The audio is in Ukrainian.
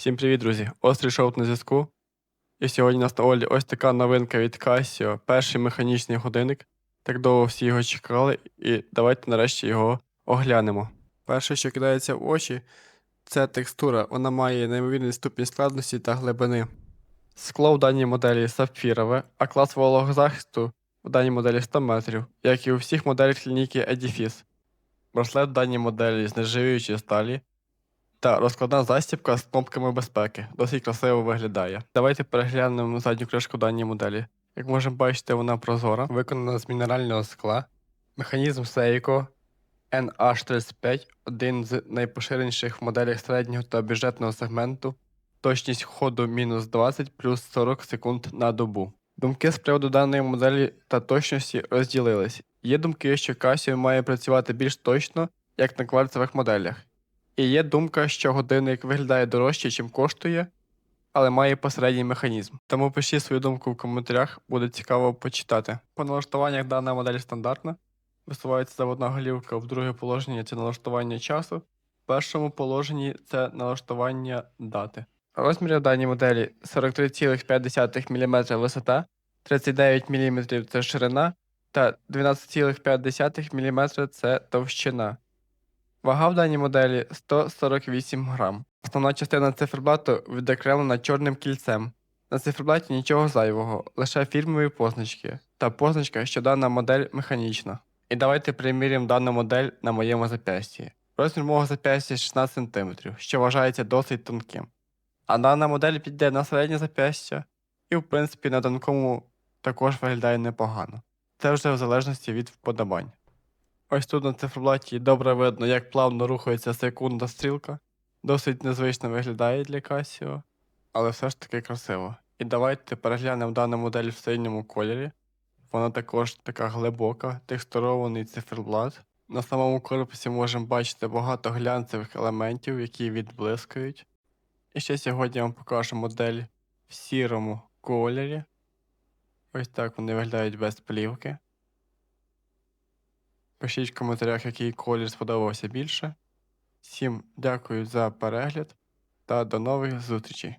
Всім привіт, друзі! Острий шоут на зв'язку. І сьогодні у нас на Олі ось така новинка від Casio, перший механічний годинник. Так довго всі його чекали, і давайте нарешті його оглянемо. Перше, що кидається в очі, це текстура. Вона має неймовірний ступінь складності та глибини. Скло в даній моделі сапфірове, а клас вологозахисту в даній моделі 100 метрів, як і у всіх моделях лінійки Edifis. Браслет в даній моделі з нержавіючої сталі, та розкладна застібка з кнопками безпеки. Досить красиво виглядає. Давайте переглянемо задню кришку даної моделі. Як можемо бачити, вона прозора, виконана з мінерального скла. Механізм Seiko NH35 один з найпоширеніших в моделях середнього та бюджетного сегменту. Точність ходу мінус 20 плюс 40 секунд на добу. Думки з приводу даної моделі та точності розділились. Є думки, що Casio має працювати більш точно, як на кварцевих моделях. І є думка, що годинник виглядає дорожче, чим коштує, але має посередній механізм. Тому пишіть свою думку в коментарях, буде цікаво почитати. По налаштуваннях дана модель стандартна. Висувається заводна голівка в друге положення це налаштування часу, в першому положенні це налаштування дати. Розміри в даній моделі 43,5 мм висота, 39 мм це ширина та 12,5 мм це товщина. Вага в даній моделі 148 грам. Основна частина циферблату відокремлена чорним кільцем. На циферблаті нічого зайвого, лише фірмові позначки та позначка, що дана модель механічна. І давайте приміряємо дану модель на моєму зап'ясті. Розмір мого зап'ястя 16 см, що вважається досить тонким. А дана модель піде на середнє зап'ястя і, в принципі, на тонкому також виглядає непогано. Це вже в залежності від вподобань. Ось тут на циферблаті добре видно, як плавно рухається секунда стрілка. Досить незвично виглядає для Casio, але все ж таки красиво. І давайте переглянемо дану модель в синьому кольорі. Вона також така глибока, текстурований циферблат. На самому корпусі можемо бачити багато глянцевих елементів, які відблискують. І ще сьогодні я вам покажу модель в сірому кольорі. Ось так вони виглядають без плівки. Пишіть в коментарях, який колір сподобався більше. Всім дякую за перегляд та до нових зустрічей!